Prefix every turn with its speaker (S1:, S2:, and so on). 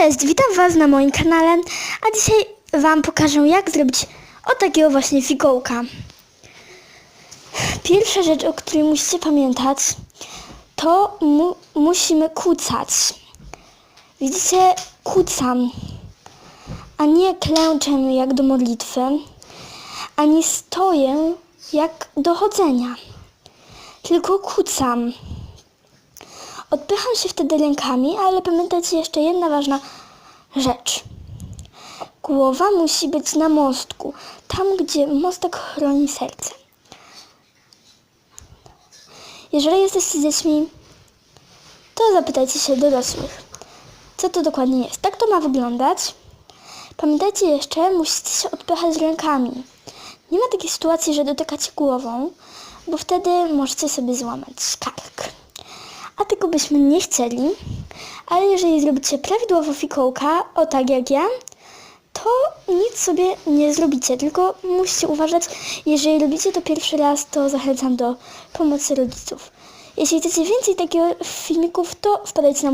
S1: Cześć, witam Was na moim kanale, a dzisiaj Wam pokażę jak zrobić o takiego właśnie fikołka. Pierwsza rzecz, o której musicie pamiętać, to mu musimy kucać. Widzicie, kucam, a nie klęczę jak do modlitwy, ani stoję jak do chodzenia, tylko kucam. Odpycham się wtedy rękami, ale pamiętajcie jeszcze jedna ważna rzecz. Głowa musi być na mostku, tam gdzie mostek chroni serce. Jeżeli jesteście dziećmi, to zapytajcie się dorosłych, co to dokładnie jest. Tak to ma wyglądać. Pamiętajcie jeszcze, musicie się odpychać rękami. Nie ma takiej sytuacji, że dotykacie głową, bo wtedy możecie sobie złamać kark a tego byśmy nie chcieli. Ale jeżeli zrobicie prawidłowo fikołka, o tak jak ja, to nic sobie nie zrobicie, tylko musicie uważać, jeżeli robicie to pierwszy raz, to zachęcam do pomocy rodziców. Jeśli chcecie więcej takich filmików, to wpadajcie na